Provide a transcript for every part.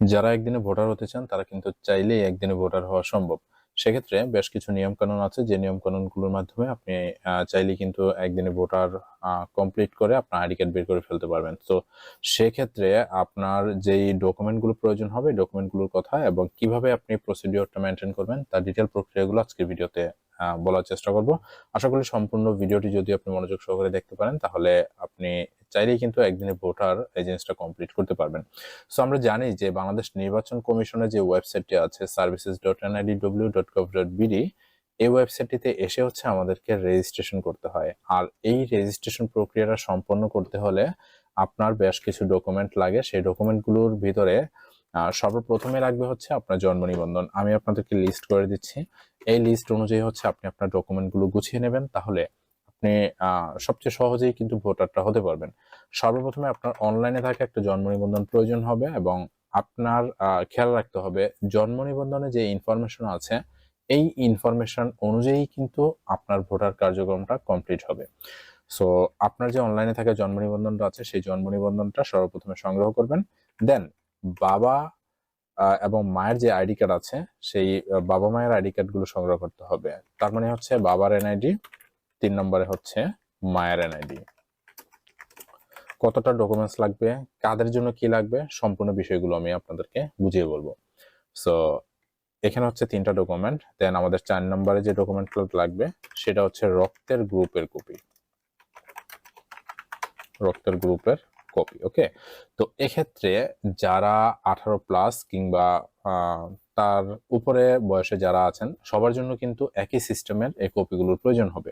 যারা একদিনে ভোটার হতে চান তারা কিন্তু চাইলেই একদিনে ভোটার হওয়া সম্ভব। সেক্ষেত্রে বেশ কিছু নিয়ম কানুন আছে যে নিয়ম কানুনগুলোর মাধ্যমে আপনি আহ, চাইলেই কিন্তু একদিনে ভোটার কমপ্লিট করে আপনার আইডি কার্ড বের করে ফেলতে পারবেন। তো সেক্ষেত্রে আপনার যেই ডকুমেন্টগুলো প্রয়োজন হবে ডকুমেন্টগুলোর কথা এবং কীভাবে আপনি প্রসিডিওরটা মেনটেন করবেন, তার ডিটেল প্রক্রিয়াগুলো আজকের ভিডিওতে বলার চেষ্টা করব। আশা করি সম্পূর্ণ ভিডিওটি যদি আপনি মনোযোগ সহকারে দেখতে পারেন, তাহলে আপনি চাইলেই কিন্তু একদিনে ভোটার এই জিনিসটা কমপ্লিট করতে পারবেন। সো আমরা জানি যে বাংলাদেশ নির্বাচন কমিশনের যে ওয়েবসাইটটি আছে services dot NID W dot gov dot BD এই ওয়েবসাইটটিতে এসে হচ্ছে আমাদেরকে রেজিস্ট্রেশন করতে হয়। আর এই রেজিস্ট্রেশন প্রক্রিয়াটা সম্পন্ন করতে হলে আপনার বেশ কিছু ডকুমেন্ট লাগে। সেই ডকুমেন্টগুলোর ভিতরে সর্বপ্রথমে লাগবে হচ্ছে আপনার জন্ম নিবন্ধন। আমি আপনাদেরকে লিস্ট করে দিচ্ছি। এই লিস্ট অনুযায়ী হচ্ছে আপনি আপনার ডকুমেন্টগুলো গুছিয়ে নেবেন। তাহলে আপনি সবচেয়ে সহজেই কিন্তু ভোটারটা হতে পারবেন। সর্বপ্রথমে আপনার অনলাইনে থাকা একটা জন্ম নিবন্ধন প্রয়োজন হবে এবং আপনার খেয়াল রাখতে হবে, জন্ম নিবন্ধনে যে ইনফরমেশন আছে এই ইনফরমেশন অনুযায়ী কিন্তু আপনার ভোটার কার্যক্রমটা কমপ্লিট হবে। সো আপনার যে অনলাইনে থাকা জন্ম নিবন্ধনটা আছে, সেই জন্ম নিবন্ধনটা সর্বপ্রথমে সংগ্রহ করবেন। দেন বাবা এবং মায়ের যে আইডি কার্ড আছে, সেই বাবা মায়ের আইডি কার্ডগুলো সংগ্রহ করতে হবে। তার মানে হচ্ছে বাবার এনআইডি তিন নম্বরে হচ্ছে মায়ের এনআইডি কতটা ডকুমেন্টস লাগবে, কাদের জন্য কি লাগবে, সম্পূর্ণ বিষয়গুলো আমি আপনাদেরকে বুঝিয়ে বলব। সো এখানে হচ্ছে তিনটা ডকুমেন্ট দেন আমাদের চার নম্বরে যে ডকুমেন্টগুলো লাগবে, সেটা হচ্ছে রক্তের গ্রুপের কপি রক্তের গ্রুপের কপি ওকে তো এক্ষেত্রে যারা আঠারো প্লাস কিংবা তার উপরে বয়সে যারা আছেন, সবার জন্য কিন্তু একই সিস্টেমের এই কপিগুলোর প্রয়োজন হবে।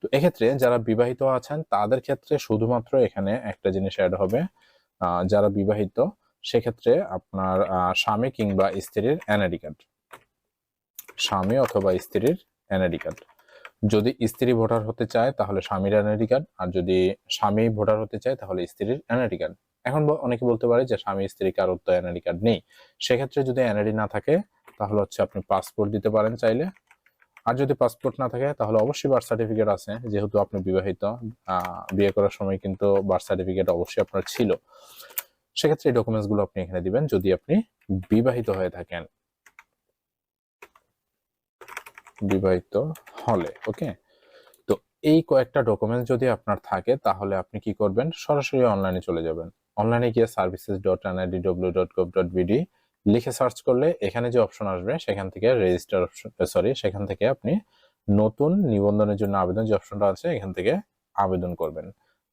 তো এক্ষেত্রে যারা বিবাহিত আছেন, তাদের ক্ষেত্রে শুধুমাত্র এখানে একটা জিনিস অ্যাড হবে যারা বিবাহিত, সেক্ষেত্রে আপনার স্বামী কিংবা স্ত্রীর এনআইডি কার্ড স্বামী অথবা স্ত্রীর এনআইডি কার্ড যদি স্ত্রী ভোটার হতে চায়, তাহলে স্বামীর এনআইডি কার্ড আর যদি স্বামী ভোটার হতে চায়, তাহলে স্ত্রীর এনআইডি কার্ড এখন অনেকে বলতে পারে যে স্বামী, স্ত্রী কারোর তো এনআইডি কার্ড নেই। সেক্ষেত্রে যদি এনআইডি না থাকে, তাহলে হচ্ছে আপনি পাসপোর্ট দিতে পারেন চাইলে। আর যদি পাসপোর্ট না থাকে, তাহলে অবশ্যই বার্থ সার্টিফিকেট আছে। যেহেতু আপনি বিবাহিত বিয়ে করার সময় কিন্তু বার্থ সার্টিফিকেট অবশ্যই আপনার ছিল। সেক্ষেত্রে এই ডকুমেন্টসগুলো আপনি এখানে দিবেন। যদি আপনি বিবাহিত হয়ে থাকেন বিবাহিত হলে ওকে তো এই কয়েকটা ডকুমেন্টস যদি আপনার থাকে, তাহলে আপনি কি করবেন? সরাসরি অনলাইনে চলে যাবেন। অনলাইনে গিয়ে services dot NID W dot gov dot BD লিখে সার্চ করলে এখানে যে অপশন আসবে, সেখান থেকে রেজিস্টার অপশন সরি সেখান থেকে আপনি নতুন নিবন্ধনের জন্য আবেদন যে অপশনটা আছে, এখান থেকে আবেদন করবেন।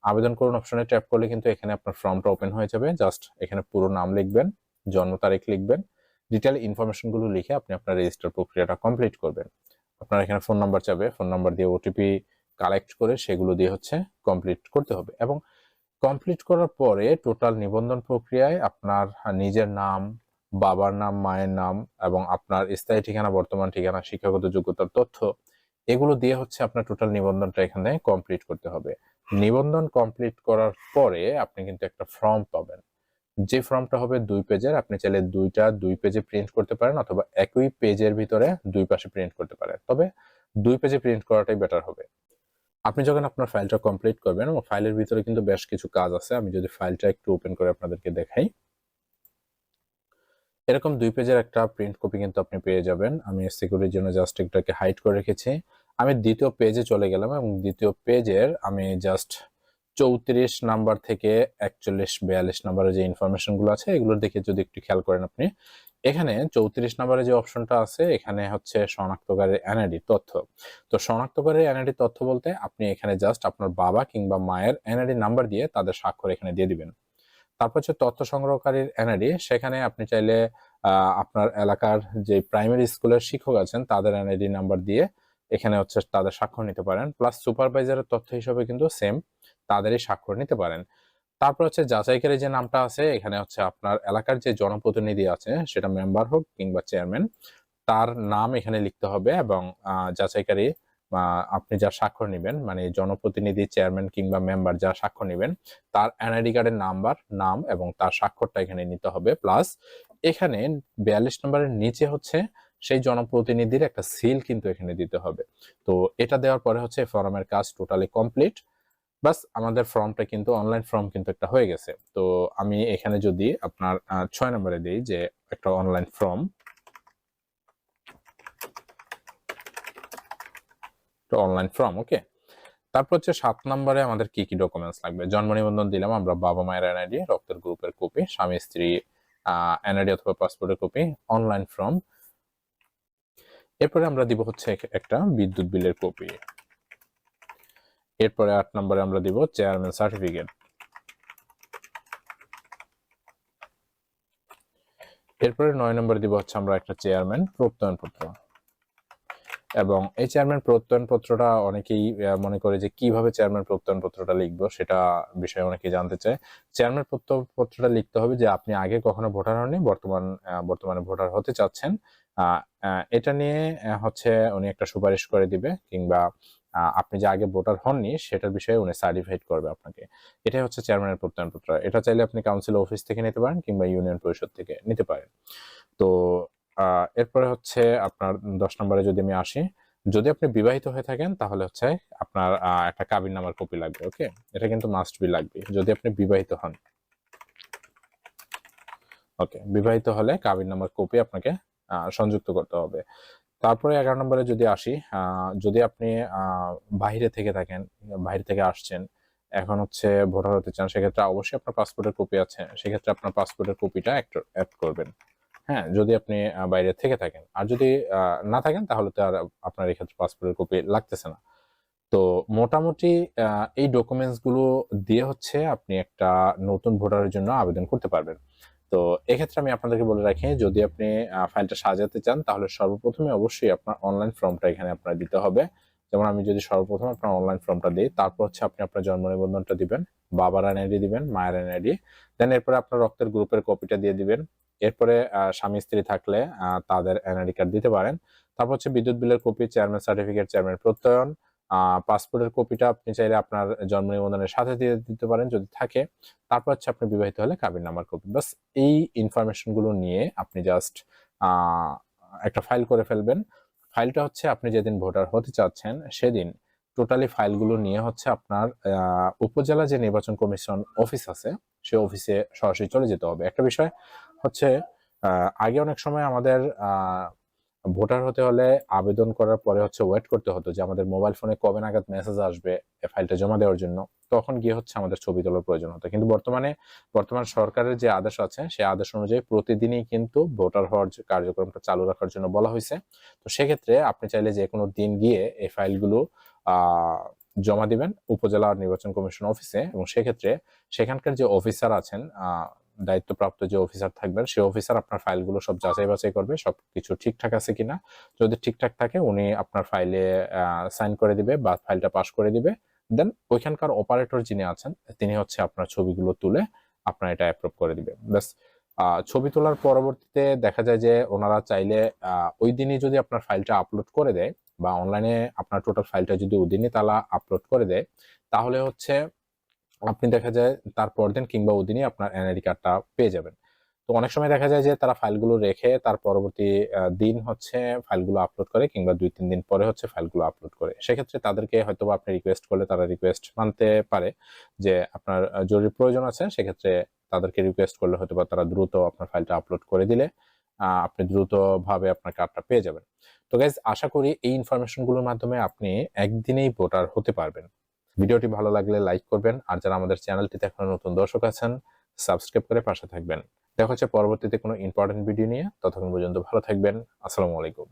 আবেদন করুন অপশনে ট্যাপ করলে কিন্তু এখানে আপনার ফর্মটা ওপেন হয়ে যাবে। জাস্ট এখানে পুরো নাম লিখবেন, জন্ম তারিখ লিখবেন ডিটেল ইনফরমেশনগুলো লিখে আপনি আপনার রেজিস্টার প্রক্রিয়াটা কমপ্লিট করবেন। আপনার এখানে ফোন নাম্বার চাবে। ফোন নাম্বার দিয়ে ওটিপি কালেক্ট করে সেগুলো দিয়ে হচ্ছে কমপ্লিট করতে হবে। এবং কমপ্লিট করার পরে টোটাল নিবন্ধন প্রক্রিয়ায় আপনার নিজের নাম, বাবার নাম, মায়ের নাম এবং আপনার স্থায়ী ঠিকানা, বর্তমান ঠিকানা, শিক্ষাগত যোগ্যতার তথ্য এগুলো দিয়ে হচ্ছে আপনার টোটাল নিবন্ধনটা এখানে কমপ্লিট করতে হবে। নিবন্ধন কমপ্লিট করার পরে আপনি কিন্তু একটা ফর্ম পাবেন। যে ফর্মটা হবে দুই পেজের, আপনি চাইলে দুইটা, দুই পেজে প্রিন্ট করতে পারেন অথবা একই পেজের ভিতরে দুই পাশে প্রিন্ট করতে পারেন। তবে দুই পেজে প্রিন্ট করাটাই বেটার হবে। আপনি যখন আপনার ফাইলটা কমপ্লিট করবেন ফাইলের ভিতরে কিন্তু বেশ কিছু কাজ আছে, আমি যদি ফাইলটা একটু ওপেন করে আপনাদেরকে দেখাই। এরকম দুই পেজের একটা প্রিন্ট কপি কিন্তু আপনি পেয়ে যাবেন। আমি সিকিউরিটির জন্য জাস্ট এটাকে হাইড করে রেখেছি। আমি দ্বিতীয় পেজে চলে গেলাম, এবং দ্বিতীয় পেজের আমি জাস্ট চৌত্রিশ নাম্বার থেকে একচল্লিশ, বিয়াল্লিশ নাম্বারের যে ইনফরমেশনগুলো আছে, এগুলোর দিকে যদি একটু খেয়াল করেন আপনি, এখানে চৌত্রিশ নাম্বারে যে অপশনটা আছে, এখানে হচ্ছে শনাক্তকারীর এনআইডি তথ্য। তো শনাক্তকারীর এনআইডি তথ্য বলতে আপনি এখানে জাস্ট আপনার বাবা কিংবা মায়ের এনআইডি নাম্বার দিয়ে তাদের স্বাক্ষর এখানে দিয়ে দিবেন। তারপর হচ্ছে তথ্য সংগ্রহকারীর এনআইডি সেখানে আপনি চাইলে আপনার এলাকার যে প্রাইমারি স্কুলের শিক্ষক আছেন, তাদের এনআইডি নাম্বার দিয়ে এখানে হচ্ছে তাদের স্বাক্ষর নিতে পারেন প্লাস সুপারভাইজারের তথ্য হিসেবে কিন্তু সেম তাদেরই স্বাক্ষর নিতে পারেন। তারপর হচ্ছে যাচাইকারী যে নামটা আছে, এখানে হচ্ছে আপনার এলাকার যে জনপ্রতিনিধি আছে, সেটা মেম্বার হোক কিংবা চেয়ারম্যান তার নাম এখানে লিখতে হবে এবং যাচাইকারী আপনি যা স্বাক্ষর নেবেন মানে জনপ্রতিনিধি চেয়ারম্যান কিংবা মেম্বার যা স্বাক্ষর নেবেন, তার এনআইডি কার্ডের নাম্বার নাম এবং তার স্বাক্ষরটা এখানে নিতে হবে। প্লাস এখানে বিয়াল্লিশ নম্বরের নিচে হচ্ছে সেই জনপ্রতিনিধির একটা সিল কিন্তু এখানে দিতে হবে। তো এটা দেওয়ার পরে হচ্ছে ফরমের কাজ টোটালি কমপ্লিট বাস আমাদের ফর্মটা কিন্তু অনলাইন ফর্ম কিন্তু একটা হয়ে গেছে। তো আমি এখানে যদি আপনার ছয় নম্বরে দিই যে একটা online form online form okay তারপর হচ্ছে সাত নম্বরে আমাদের কি কি ডকুমেন্টস লাগবে? জন্ম নিবন্ধন দিলাম আমরা বাবা মায়ের এনআইডি রক্তের গ্রুপের কপি স্বামী স্ত্রী এনআইডি অথবা পাসপোর্টের কপি অনলাইন ফর্ম এরপরে আমরা দিব হচ্ছে একটা বিদ্যুৎ বিলের কপি। এরপরে আট নম্বরে আমরা দিব চেয়ারম্যান সার্টিফিকেট এরপরে নয় নম্বরে দিব হচ্ছে আমরা একটা চেয়ারম্যান প্রত্যয়নপত্র। এবং এই চেয়ারম্যান প্রত্যয়নপত্রটা অনেকেই মনে করে যে কীভাবে চেয়ারম্যান প্রত্যয়নপত্রটা লিখব সেটা বিষয়ে অনেকেই জানতে চায়। চেয়ারম্যান প্রত্যয়নপত্রটা লিখতে হবে যে আপনি আগে কখনো ভোটার হননি, বর্তমান বর্তমানে ভোটার হতে চাচ্ছেন। এটা নিয়ে হচ্ছে উনি একটা সুপারিশ করে দিবে কিংবা আপনি যে আগে ভোটার হননি সেটার বিষয়ে উনি সার্টিফাইড করবে আপনাকে। এটাই হচ্ছে চেয়ারম্যানের প্রত্যয়নপত্র। এটা চাইলে আপনি কাউন্সিল অফিস থেকে নিতে পারেন কিংবা ইউনিয়ন পরিষদ থেকে নিতে পারেন। তো এরপরে হচ্ছে আপনার দশ নম্বরে যদি আমি আসি, যদি আপনি বিবাহিত হয়ে থাকেন তাহলে হচ্ছে আপনার একটা কাবিন নামার কপি লাগবে, ওকে? এটা কিন্তু মাস্ট বি লাগবে, যদি আপনি বিবাহিত হন। ওকে, বিবাহিত হলে কাবিন নামার কপি আপনাকে সংযুক্ত করতে হবে। তারপরে এগারো নম্বরে যদি আসি যদি আপনি বাইরে থেকে থাকেন, বাইরে থেকে আসছেন, এখন হচ্ছে ভোটার হতে চান, সেক্ষেত্রে অবশ্যই আপনার পাসপোর্টের কপি আছে, সেক্ষেত্রে আপনার পাসপোর্টের কপিটা অ্যাড করবেন। হ্যাঁ যদি আপনি বাইরে থেকে থাকেন। আর যদি না থাকেন, তাহলে তো আর আপনার এক্ষেত্রে পাসপোর্টের কপি লাগতেছে না। তো মোটামুটি এই ডকুমেন্টসগুলো দিয়ে হচ্ছে আপনি একটা নতুন ভোটারের জন্য আবেদন করতে পারবেন। তো এক্ষেত্রে আমি আপনাদেরকে বলে রাখি, যদি আপনি ফাইলটা সাজাতে চান, তাহলে সর্বপ্রথমে অবশ্যই আপনার অনলাইন ফর্মটা এখানে আপনার দিতে হবে। যেমন আমি যদি সর্বপ্রথম আপনার অনলাইন ফর্মটা দিই, তারপর হচ্ছে আপনি আপনার জন্ম নিবন্ধনটা দিবেন, বাবার এনআইডি দিবেন, মায়ের এনআইডি দেন এরপরে আপনার রক্তের গ্রুপের কপিটা দিয়ে দিবেন। এরপরে স্বামী, স্ত্রী থাকলে তাদের এনআইডি কার্ড দিতে পারেন। তারপর হচ্ছে বিদ্যুৎ বিলের কপি চেয়ারম্যান সার্টিফিকেট চেয়ারম্যান প্রত্যয়ন। পাসপোর্টের কপিটা আপনি চাইলে আপনার জন্ম নিবন্ধনের সাথে দিয়ে দিতে পারেন যদি থাকে। তারপর হচ্ছে আপনি বিবাহিত হলে কাবিন নামার কপি বাস এই ইনফরমেশনগুলো নিয়ে আপনি জাস্ট একটা ফাইল করে ফেলবেন। ফাইলটা হচ্ছে আপনি যেদিন ভোটার হতে চাচ্ছেন সেদিন। টোটালি ফাইলগুলো নিয়ে হচ্ছে আপনার উপজেলা যে নির্বাচন কমিশন অফিস আছে, সে অফিসে সরাসরি চলে যেতে হবে। একটা বিষয় হচ্ছে আগে অনেক সময় আমাদের ভোটার হতে হলে আবেদন করার পরে হচ্ছে ওয়েট করতে হতো যে আমাদের মোবাইল ফোনে কবে নাগাদ মেসেজ আসবে ফাইলটা জমা দেওয়ার জন্য। তখন গিয়ে হচ্ছে আমাদের ছবি তোলার প্রয়োজন হতো। কিন্তু বর্তমানে, বর্তমান সরকারের যে আদেশ আছে, সেই আদেশ অনুযায়ী প্রতিদিনই কিন্তু ভোটার হওয়ার যে কার্যক্রমটা চালু রাখার জন্য বলা হয়েছে। তো সেক্ষেত্রে আপনি চাইলে যে কোনো দিন গিয়ে এই ফাইলগুলো জমা দিবেন। উপজেলা নির্বাচন কমিশন অফিসে এবং সেক্ষেত্রে সেখানকার যে অফিসার আছেন দায়িত্বপ্রাপ্ত যে অফিসার থাকবেন, সেই অফিসার আপনার ফাইলগুলো সব যাচাই বাছাই করবে, সবকিছু ঠিকঠাক আছে কিনা। যদি ঠিকঠাক থাকে, উনি আপনার ফাইলে সাইন করে দিবে বা ফাইলটা পাস করে দিবে। দেন ওইখানকার অপারেটর যিনি আছেন, তিনি হচ্ছে আপনার ছবিগুলো তুলে আপনার এটা অ্যাপ্রুভ করে দিবে। ব্যাস ছবি তোলার পরবর্তীতে দেখা যায় যে ওনারা চাইলে ওই দিনই যদি আপনার ফাইলটা আপলোড করে দেয় বা অনলাইনে আপনার টোটাল ফাইলটা যদি ওই দিনই তারা আপলোড করে দেয়, তাহলে হচ্ছে আপনি দেখা যায় তার পরদিন কিংবা ওই দিনই আপনার এনআইডি কার্ডটা পেয়ে যাবেন। তো অনেক সময় দেখা যায় যে তারা ফাইলগুলো রেখে তার পরবর্তী দিন হচ্ছে ফাইলগুলো আপলোড করে কিংবা দুই, তিন দিন পরে হচ্ছে ফাইলগুলো আপলোড করে। সেক্ষেত্রে তাদেরকে হয়তো আপনি রিকোয়েস্ট করলে তারা রিকোয়েস্ট মানতে পারে যে আপনার জরুরি প্রয়োজন আছে, সেক্ষেত্রে তাদেরকে রিকোয়েস্ট করলে হয়তো বা তারা দ্রুত আপনার ফাইলটা আপলোড করে দিলে আপনি দ্রুতভাবে আপনার কার্ডটা পেয়ে যাবেন। তো গাইজ আশা করি এই ইনফরমেশনগুলোর মাধ্যমে আপনি একদিনেই ভোটার হতে পারবেন। ভিডিওটি ভালো লাগলে লাইক করবেন, আর যারা আমাদের চ্যানেলটিতে এখনও নতুন দর্শক আছেন, সাবস্ক্রাইব করে পাশে থাকবেন। দেখা হচ্ছে পরবর্তীতে কোনো ইম্পর্টেন্ট ভিডিও নিয়ে। ততক্ষণ পর্যন্ত ভালো থাকবেন। আসসালামু আলাইকুম।